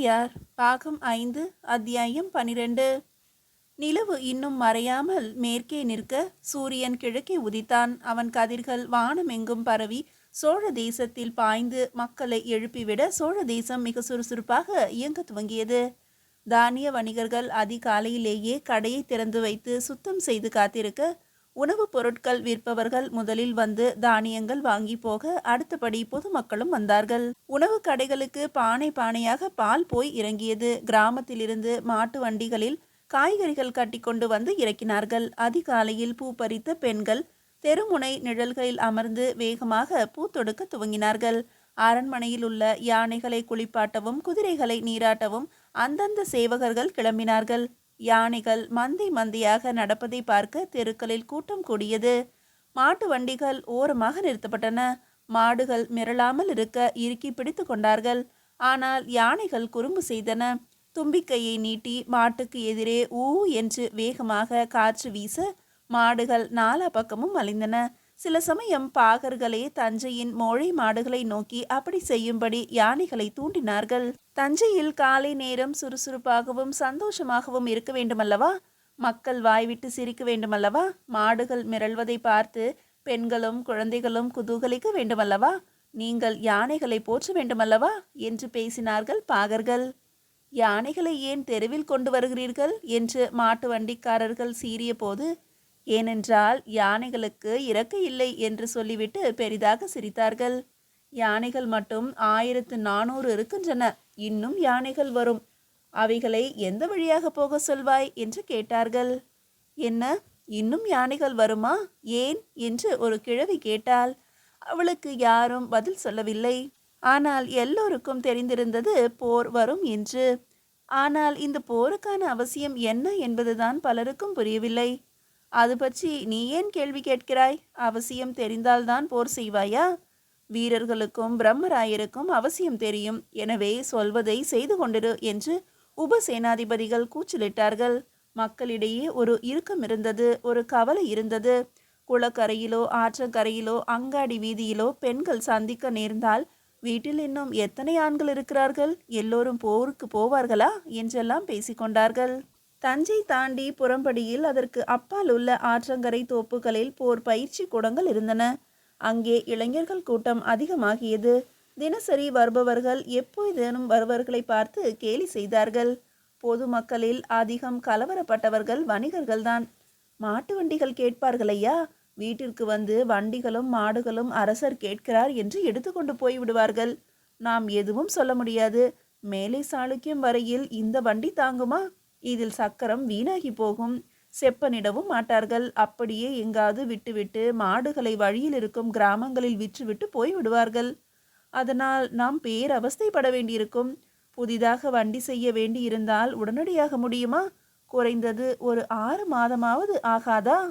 யார் பாகம் ஐந்து அத்தியாயம் பனிரெண்டு. நிலவு இன்னும் மறையாமல் மேற்கே நிற்க சூரியன் கிழக்கே உதித்தான். அவன் கதிர்கள் வானமெங்கும் பரவி சோழ தேசத்தில் பாய்ந்து மக்களை எழுப்பிவிட சோழ தேசம் மிக சுறுசுறுப்பாக இயங்க துவங்கியது. தானிய வணிகர்கள் அதிகாலையிலேயே கடையை திறந்து வைத்து சுத்தம் செய்து காத்திருக்க உணவுப் பொருட்கள் விற்பவர்கள் முதலில் வந்து தானியங்கள் வாங்கி போக அடுத்தபடி பொதுமக்களும் வந்தார்கள். உணவு கடைகளுக்கு பானை பானையாக பால் போய் இறங்கியது. கிராமத்திலிருந்து மாட்டு வண்டிகளில் காய்கறிகள் கட்டிக்கொண்டு வந்து இறக்கினார்கள். அதிகாலையில் பூ பறித்த பெண்கள் தெருமுனை நிழல்களில் அமர்ந்து வேகமாக பூ தொடுக்க துவங்கினார்கள். அரண்மனையில் உள்ள யானைகளை குளிப்பாட்டவும் குதிரைகளை நீராட்டவும் அந்தந்த சேவகர்கள் கிளம்பினார்கள். யானைகள் மந்தி மந்தியாக நடப்பதை பார்க்க தெருக்களில் கூட்டம் கூடியது. மாட்டு வண்டிகள் ஓரமாக நிறுத்தப்பட்டன. மாடுகள் மிரளாமல் இருக்க இறுக்கி பிடித்து கொண்டார்கள். ஆனால் யானைகள் குறும்பு செய்தன. தும்பிக்கையை நீட்டி மாட்டுக்கு எதிரே ஊ என்று வேகமாக காற்று வீச மாடுகள் நாலா பக்கமும் அலைந்தன. சில சமயம் பாகர்களே தஞ்சையின் மோழை மாடுகளை நோக்கி அப்படி செய்யும்படி யானைகளை தூண்டினார்கள். தஞ்சையில் காலை நேரம் சுறுசுறுப்பாகவும் சந்தோஷமாகவும் இருக்க வேண்டுமல்லவா? மக்கள் வாய்விட்டு சிரிக்க வேண்டுமல்லவா? மாடுகள் மிரள்வதை பார்த்து பெண்களும் குழந்தைகளும் குதூகலிக்க வேண்டுமல்லவா? நீங்கள் யானைகளை போற்ற வேண்டுமல்லவா? என்று பேசினார்கள் பாகர்கள். யானைகளை ஏன் தெருவில் கொண்டு வருகிறீர்கள்? என்று மாட்டு வண்டிக்காரர்கள் சீறிய போது ஏனென்றால் யானைகளுக்கு இறக்கை இல்லை என்று சொல்லிவிட்டு பெரிதாக சிரித்தார்கள். யானைகள் மட்டும் ஆயிரத்து நானூறு இருக்கின்றன. இன்னும் யானைகள் வரும். அவைகளை எந்த வழியாக போக சொல்வாய்? என்று கேட்டார்கள். என்ன? இன்னும் யானைகள் வருமா? ஏன்? என்று ஒரு கிழவி கேட்டாள். அவளுக்கு யாரும் பதில் சொல்லவில்லை. ஆனால் எல்லோருக்கும் தெரிந்திருந்தது போர் வரும் என்று. ஆனால் இந்த போருக்கான அவசியம் என்ன என்பதுதான் பலருக்கும் புரியவில்லை. அது பற்றி நீ ஏன் கேள்வி கேட்கிறாய்? அவசியம் தெரிந்தால்தான் போர் செய்வாயா? வீரர்களுக்கும் பிரம்மராயருக்கும் அவசியம் தெரியும். எனவே சொல்வதை செய்து கொண்டிரு என்று உபசேனாதிபதிகள் கூச்சலிட்டார்கள். மக்களிடையே ஒரு இறுக்கம் இருந்தது ஒரு கவலை இருந்தது. குளக்கரையிலோ ஆற்றங்கரையிலோ அங்காடி வீதியிலோ பெண்கள் சந்திக்க நேர்ந்தால் வீட்டில் இன்னும் எத்தனை ஆண்கள் இருக்கிறார்கள்? எல்லோரும் போருக்கு போவார்களா? என்றெல்லாம் பேசிக்கொண்டார்கள். தஞ்சை தாண்டி புறம்படியில் அதற்கு அப்பால் உள்ள ஆற்றங்கரை தோப்புகளில் போர் பயிற்சி கூடங்கள் இருந்தன. அங்கே இளைஞர்கள் கூட்டம் அதிகமாகியது. தினசரி வருபவர்கள் எப்போதேனும் வருவர்களை பார்த்து கேலி செய்தார்கள். பொதுமக்களில் அதிகம் கலவரப்பட்டவர்கள் வணிகர்கள்தான் மாட்டு வண்டிகள் கேட்பார்களையா வீட்டிற்கு வந்து வண்டிகளும் மாடுகளும் அரசர் கேட்கிறார் என்று எடுத்துக்கொண்டு போய் விடுவார்கள். நாம் எதுவும் சொல்ல முடியாது. மேலே சாளுக்கியம் வரையில் இந்த வண்டி தாங்குமா? இதில் சக்கரம் வீணாகி போகும். செப்பனிடவும் மாட்டார்கள். அப்படியே எங்காவது விட்டுவிட்டு மாடுகளை வழியில் இருக்கும் கிராமங்களில் விற்றுவிட்டு போய் விடுவார்கள். அதனால் நாம் பேரவஸ்தைப்பட வேண்டியிருக்கும். புதிதாக வண்டி செய்ய வேண்டியிருந்தால் உடனடியாக முடியுமா? குறைந்தது ஒரு ஆறு மாதமாவது ஆகாதா?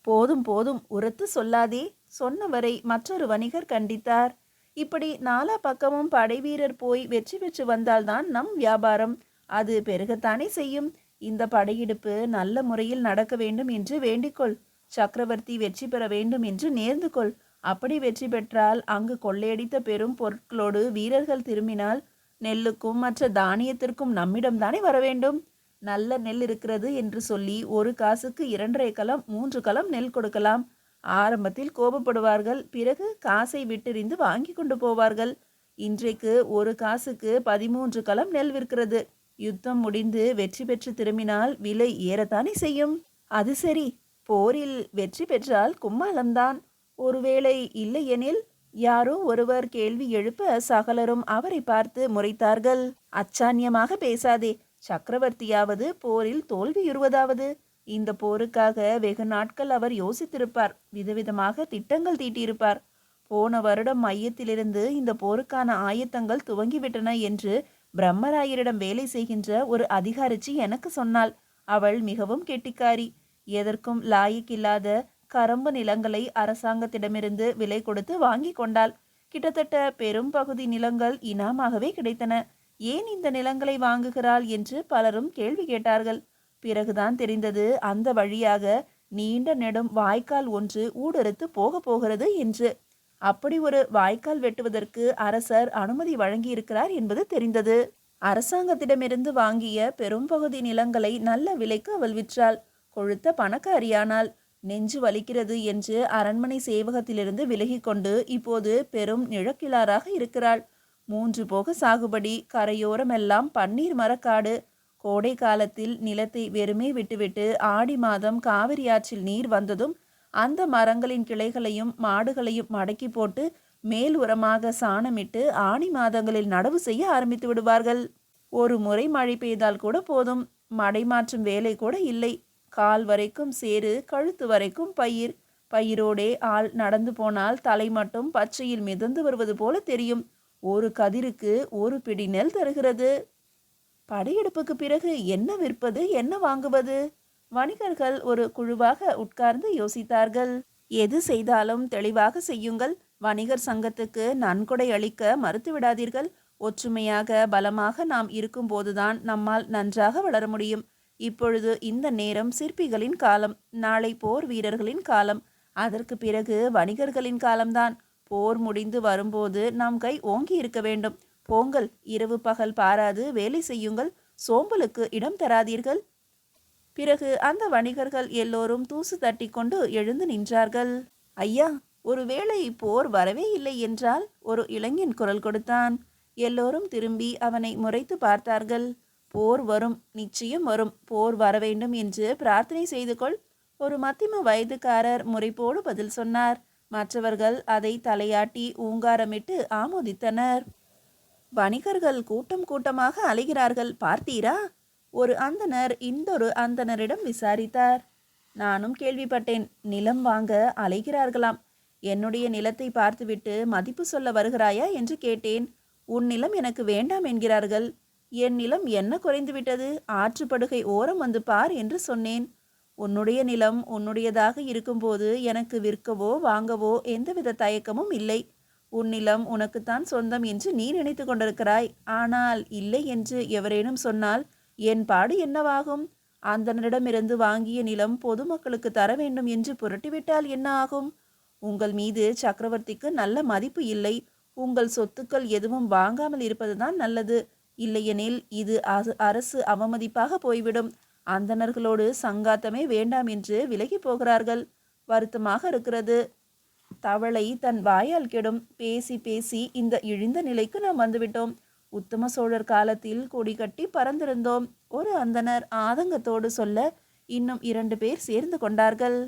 போதும் போதும் உரத்து சொல்லாதே. சொன்னவரை மற்றொரு வணிகர் கண்டித்தார். இப்படி நாலா பக்கமும் படைவீரர் போய் வெற்றி பெற்று வந்தால்தான் நம் வியாபாரம். அது பெருகத்தானே செய்யும். இந்த படையெடுப்பு நல்ல முறையில் நடக்க வேண்டும் என்று வேண்டிக்கொள். சக்கரவர்த்தி வெற்றி பெற வேண்டும் என்று நேர்ந்து கொள். அப்படி வெற்றி பெற்றால் அங்கு கொள்ளையடித்த பெரும் பொருட்களோடு வீரர்கள் திரும்பினால் நெல்லுக்கும் மற்ற தானியத்திற்கும் நம்மிடம்தானே வர வேண்டும். நல்ல நெல் இருக்கிறது என்று சொல்லி ஒரு காசுக்கு இரண்டரை கலம் மூன்று கலம் நெல் கொடுக்கலாம். ஆரம்பத்தில் கோபப்படுவார்கள் பிறகு காசை விட்டெறிந்து வாங்கி கொண்டு போவார்கள். இன்றைக்கு ஒரு காசுக்கு பதிமூன்று கலம் நெல் விற்கிறது. யுத்தம் முடிந்து வெற்றி பெற்று திரும்பினால் விலை ஏறத்தானே செய்யும். அது சரி போரில் வெற்றி பெற்றால் கும்மாளம்தான். ஒருவேளை இல்லையெனில் யாரோ ஒருவர் கேள்வி எழுப்ப சகலரும் அவரை பார்த்து முறைத்தார்கள். அச்சான்யமாக பேசாதே சக்கரவர்த்தியாவது போரில் தோல்வியுறுவதாவது இந்த போருக்காக வெகு நாட்கள் அவர் யோசித்திருப்பார். விதவிதமாக திட்டங்கள் தீட்டியிருப்பார். போன வருடம் மையத்திலிருந்து இந்த போருக்கான ஆயத்தங்கள் துவங்கிவிட்டன என்று பிரம்மராயரிடம் வேலை செய்கின்ற ஒரு அதிகாரிச்சி எனக்கு சொன்னாள். அவள் மிகவும் கெட்டிக்காரி. எதற்கும் லாயக்கில்லாத கரம்பு நிலங்களை அரசாங்கத்திடமிருந்து விலை கொடுத்து வாங்கி கொண்டாள். கிட்டத்தட்ட பெரும் பகுதி நிலங்கள் இனாமாகவே கிடைத்தன. ஏன் இந்த நிலங்களை வாங்குகிறாள் என்று பலரும் கேள்வி கேட்டார்கள். பிறகுதான் தெரிந்தது அந்த வழியாக நீண்ட நெடும் வாய்க்கால் ஒன்று ஊடறுத்து போக போகிறது என்று. அப்படி ஒரு வாய்க்கால் வெட்டுவதற்கு அரசர் அனுமதி வழங்கியிருக்கிறார் என்பது தெரிந்தது. அரசாங்கத்திடமிருந்து வாங்கிய பெரும்பகுதி நிலங்களை நல்ல விலைக்கு அவள் விற்றாள். கொழுத்த பணக்காரியானால் நெஞ்சு வலிக்கிறது என்று அரண்மனை சேவகத்திலிருந்து விலகிக்கொண்டு இப்போது பெரும் நிழக்கிலாராக இருக்கிறாள். மூன்று போக சாகுபடி கரையோரமெல்லாம் பன்னீர் மரக்காடு. கோடை காலத்தில் நிலத்தை வெறுமே விட்டுவிட்டு ஆடி மாதம் காவிரி ஆற்றில் நீர் வந்ததும் அந்த மரங்களின் கிளைகளையும் மாடுகளையும் மடக்கி போட்டு மேல் உரமாக சாணமிட்டு ஆணி மாதங்களில் நடவு செய்ய ஆரம்பித்து விடுவார்கள். ஒரு முறை மழை பெய்தால் கூட போதும். மடை மாற்றும் வேலை கூட இல்லை. கால் வரைக்கும் சேறு கழுத்து வரைக்கும் பயிர். பயிரோடே ஆள் நடந்து போனால் தலை மட்டும் பச்சையில் மிதந்து வருவது போல தெரியும். ஒரு கதிருக்கு ஒரு பிடி நெல் தருகிறது. படையெடுப்புக்கு பிறகு என்ன விற்பது என்ன வாங்குவது? வணிகர்கள் ஒரு குழுவாக உட்கார்ந்து யோசித்தார்கள். எது செய்தாலும் தெளிவாக செய்யுங்கள். வணிகர் சங்கத்துக்கு நன்கொடை அளிக்க மறுத்துவிடாதீர்கள். ஒற்றுமையாக பலமாக நாம் இருக்கும்போதுதான் நம்மால் நன்றாக வளர முடியும். இப்பொழுது இந்த நேரம் சிற்பிகளின் காலம். நாளை போர் வீரர்களின் காலம். அதற்கு பிறகு வணிகர்களின் காலம்தான். போர் முடிந்து வரும்போது நாம் கை ஓங்கி இருக்க வேண்டும். போங்கள். இரவு பகல் பாராது. வேலை செய்யுங்கள். சோம்பலுக்கு இடம் தராதீர்கள். பிறகு அந்த வணிகர்கள் எல்லோரும் தூசு தட்டி கொண்டு எழுந்து நின்றார்கள். ஐயா ஒருவேளை போர் வரவே இல்லை என்றால்? ஒரு இளைஞன் குரல் கொடுத்தான். எல்லோரும் திரும்பி அவனை முறைத்து பார்த்தார்கள். போர் வரும் நிச்சயம் வரும். போர் வர வேண்டும் என்று பிரார்த்தனை செய்து கொள். ஒரு மத்திம வயதுக்காரர் முறைப்போடு பதில் சொன்னார். மற்றவர்கள் அதை தலையாட்டி ஊங்காரமிட்டு ஆமோதித்தனர். வணிகர்கள் கூட்டம் கூட்டமாக அலைகிறார்கள். பார்த்தீரா? ஒரு அந்தணர் இன்னொரு அந்தணரிடம் விசாரித்தார். நானும் கேள்விப்பட்டேன். நிலம் வாங்க அலைகிறார்களாம். என்னுடைய நிலத்தை பார்த்துவிட்டு மதிப்பு சொல்ல வருகிறாயா என்று கேட்டேன். உன் நிலம் எனக்கு வேண்டாம் என்கிறார்கள். என் நிலம் என்ன குறைந்துவிட்டது? ஆற்றுப்படுகை ஓரம் வந்து பார் என்று சொன்னேன். உன்னுடைய நிலம் உன்னுடையதாக இருக்கும்போது எனக்கு விற்கவோ வாங்கவோ எந்தவித தயக்கமும் இல்லை. உன் நிலம் உனக்குத்தான் சொந்தம் என்று நீ நினைத்து கொண்டிருக்கிறாய். ஆனால் இல்லை என்று எவரேனும் சொன்னால் என் பாடு என்னவாகும்? அந்தனரிடமிருந்து வாங்கிய நிலம் பொதுமக்களுக்கு தர வேண்டும் என்று புரட்டிவிட்டால் என்ன ஆகும்? உங்கள் மீது சக்கரவர்த்திக்கு நல்ல மதிப்பு இல்லை. உங்கள் சொத்துக்கள் எதுவும் வாங்காமல் இருப்பதுதான் நல்லது. இல்லையெனில் இது அரசு அவமதிப்பாக போய்விடும். அந்தணர்களோடு சங்காத்தமே வேண்டாம் என்று விலகி போகிறார்கள். வருத்தமாக இருக்கிறது. தவளை தன் வாயால் கெடும். பேசி பேசி இந்த இழிந்த நிலைக்கு நாம் வந்துவிட்டோம். உத்தம சோழர் காலத்தில் கொடி கட்டி பறந்திருந்தோம் ஒரு அந்தணர் ஆதங்கத்தோடு சொல்ல இன்னும் இரண்டு பேர் சேர்ந்து கொண்டார்கள்.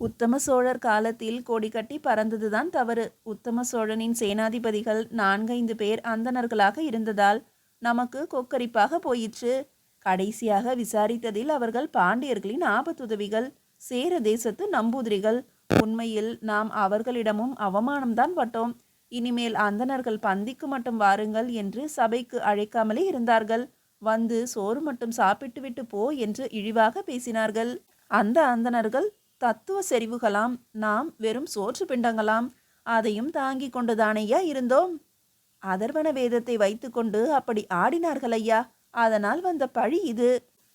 உத்தம சோழர் காலத்தில் கொடி கட்டி பறந்ததுதான் தவறு. உத்தம சோழனின் சேனாதிபதிகள் நான்கைந்து பேர் அந்தணர்களாக இருந்ததால் நமக்கு கொக்கரிப்பாக போயிற்று. கடைசியாக விசாரித்ததில் அவர்கள் பாண்டியர்களின் ஆபத்துதவிகள் சேர தேசத்து நம்பூதிரிகள். உண்மையில் நாம் அவர்களிடமும் அவமானம்தான் பட்டோம். இனிமேல் அந்தணர்கள் பந்திக்கு மட்டும் வாருங்கள் என்று சபைக்கு அழைக்காமலே இருந்தார்கள். வந்து சோறு மட்டும் சாப்பிட்டுவிட்டு போ என்று இழிவாக பேசினார்கள். அந்த அந்தணர்கள் தத்துவ செறிவுகளாம் நாம் வெறும் சோற்று பிண்டங்களாம் அதையும் தாங்கி கொண்டுதானையா இருந்தோம்? அதர்வன வேதத்தை வைத்துக்கொண்டு அப்படி ஆடினார்கள் ஐயா. அதனால் வந்த பழி இது.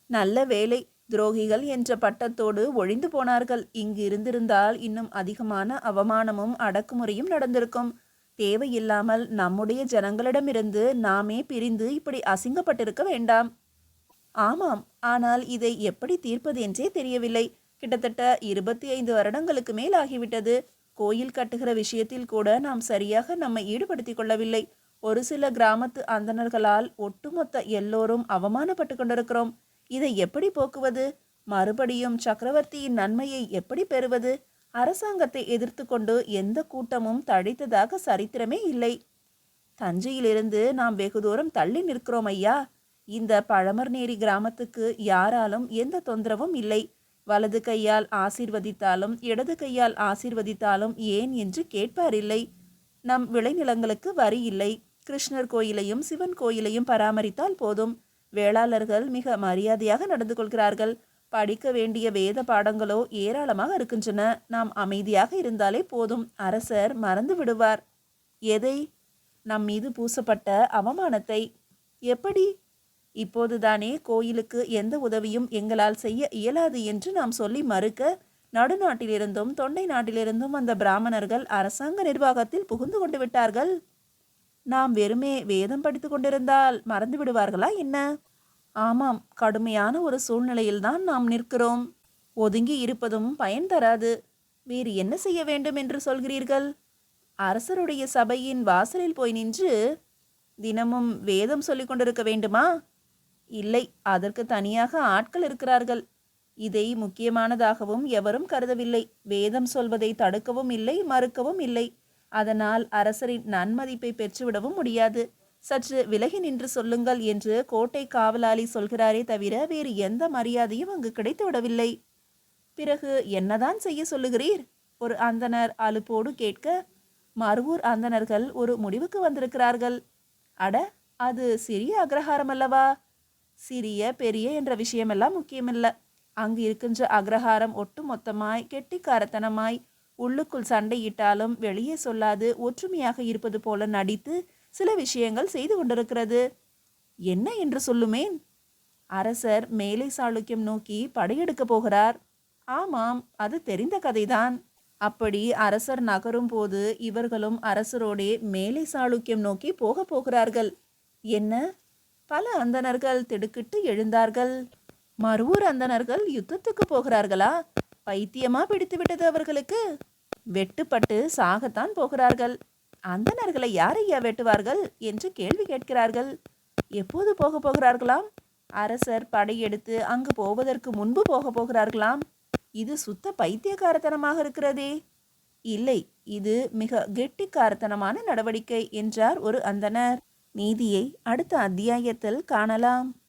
நல்ல வேலை துரோகிகள் என்ற பட்டத்தோடு ஒழிந்து போனார்கள். இங்கு இருந்திருந்தால் இன்னும் அதிகமான அவமானமும் அடக்குமுறையும் நடந்திருக்கும். தேவையில்லாமல் நம்முடைய ஜனங்களிடமிருந்து நாமே பிரிந்து இப்படி அசிங்கப்பட்டிருக்க வேண்டாம். ஆமாம் ஆனால் இதை எப்படி தீர்ப்பது என்றே தெரியவில்லை. கிட்டத்தட்ட இருபத்தி ஐந்து வருடங்களுக்கு மேல் ஆகிவிட்டது. கோயில் கட்டுகிற விஷயத்தில் கூட நாம் சரியாக நம்மை ஈடுபடுத்திக் கொள்ளவில்லை. ஒரு சில கிராமத்து அந்தணர்களால் ஒட்டுமொத்த எல்லோரும் அவமானப்பட்டு கொண்டிருக்கிறோம். இதை எப்படி போக்குவது? மறுபடியும் சக்கரவர்த்தியின் நன்மையை எப்படி பெறுவது? அரசாங்கத்தை எதிர்த்து கொண்டு எந்த கூட்டமும் தழைத்ததாக சரித்திரமே இல்லை. தஞ்சையிலிருந்து நாம் வெகு தூரம் தள்ளி நிற்கிறோம் ஐயா. இந்த பழமர்நேரி கிராமத்துக்கு யாராலும் எந்த தொந்தரவும் இல்லை. வலது கையால் ஆசீர்வதித்தாலும் இடது கையால் ஆசீர்வதித்தாலும் ஏன் என்று கேட்பாரில்லை நம் விளைநிலங்களுக்கு வரி இல்லை. கிருஷ்ணர் கோயிலையும் சிவன் கோயிலையும் பராமரித்தால் போதும். வேளாளர்கள் மிக மரியாதையாக நடந்து கொள்கிறார்கள். படிக்க வேண்டிய வேத பாடங்களோ ஏராளமாக இருக்கின்றன. நாம் அமைதியாக இருந்தாலே போதும். அரசர் மறந்து விடுவார். எதை? நம் மீது பூசப்பட்ட அவமானத்தை. எப்படி? இப்போதுதானே கோயிலுக்கு எந்த உதவியும் எங்களால் செய்ய இயலாது என்று நாம் சொல்லி மறுக்க நடுநாட்டிலிருந்தும் தொண்டை நாட்டிலிருந்தும் வந்த பிராமணர்கள் அரசாங்க நிர்வாகத்தில் புகுந்து கொண்டு விட்டார்கள். நாம் வெறுமே வேதம் படித்து கொண்டிருந்தால் மறந்து விடுவார்களா என்ன? ஆமாம் கடுமையான ஒரு சூழ்நிலையில்தான் நாம் நிற்கிறோம். ஒதுங்கி இருப்பதும் பயன் தராது. வேறு என்ன செய்ய வேண்டும் என்று சொல்கிறீர்கள்? அரசருடைய சபையின் வாசலில் போய் நின்று தினமும் வேதம் சொல்லிக் கொண்டிருக்க வேண்டுமா? இல்லை அதற்கு தனியாக ஆட்கள் இருக்கிறார்கள். இதை முக்கியமானதாகவும் எவரும் கருதவில்லை. வேதம் சொல்வதை தடுக்கவும் இல்லை மறுக்கவும் இல்லை. அதனால் அரசரின் நன்மதிப்பை பெற்றுவிடவும் முடியாது. சற்று விலகி நின்று சொல்லுங்கள் என்று கோட்டை காவலாளி சொல்கிறாரே தவிர வேறு எந்த மரியாதையும் அங்கு கிடைத்து விடவில்லை. பிறகு என்னதான் செய்ய சொல்லுகிறீர்? ஒரு அந்தணர் அலுப்போடு கேட்க மறுவூர் அந்தணர்கள் ஒரு முடிவுக்கு வந்திருக்கிறார்கள். அட அது சிறிய அக்ரஹாரம் அல்லவா சிறிய பெரிய என்ற விஷயமெல்லாம் முக்கியமில்ல. அங்கு இருக்கின்ற அக்ரஹாரம் ஒட்டு மொத்தமாய் கெட்டிக்காரத்தனமாய் உள்ளுக்குள் சண்டையிட்டாலும் வெளியே சொல்லாது ஒற்றுமையாக இருப்பது போல நடித்து சில விஷயங்கள் செய்து கொண்டிருக்கிறது. என்ன என்று சொல்லுமேன்? அரசர் மேலை சாளுக்கியம் நோக்கி படையெடுக்க போகிறார். ஆமாம் அது தெரிந்த கதைதான். அப்படி அரசர் நகரும் போது இவர்களும் அரசரோடே மேலை சாளுக்கியம் நோக்கி போகப் போகிறார்கள். என்ன? பல அந்தணர்கள் திடுக்கிட்டு எழுந்தார்கள். மறுவூர் அந்தணர்கள் யுத்தத்துக்கு போகிறார்களா? பைத்தியமா பிடித்து விட்டது அவர்களுக்கு? வெட்டுப்பட்டு சாகத்தான் போகிறார்கள். அந்தணர்களை யார் ஐயா வெட்டுவார்கள் என்று கேள்வி கேட்கிறார்கள். எப்போது போக போகிறார்களாம்? அரசர் படையெடுத்து அங்கு போவதற்கு முன்பு போக போகிறார்களாம்? இது சுத்த பைத்தியக்காரத்தனமாக இருக்கிறதே. இல்லை இது மிக கெட்டிக்காரத்தனமான நடவடிக்கை என்றார் ஒரு அந்தணர். நீதியை அடுத்த அத்தியாயத்தில் காணலாம்.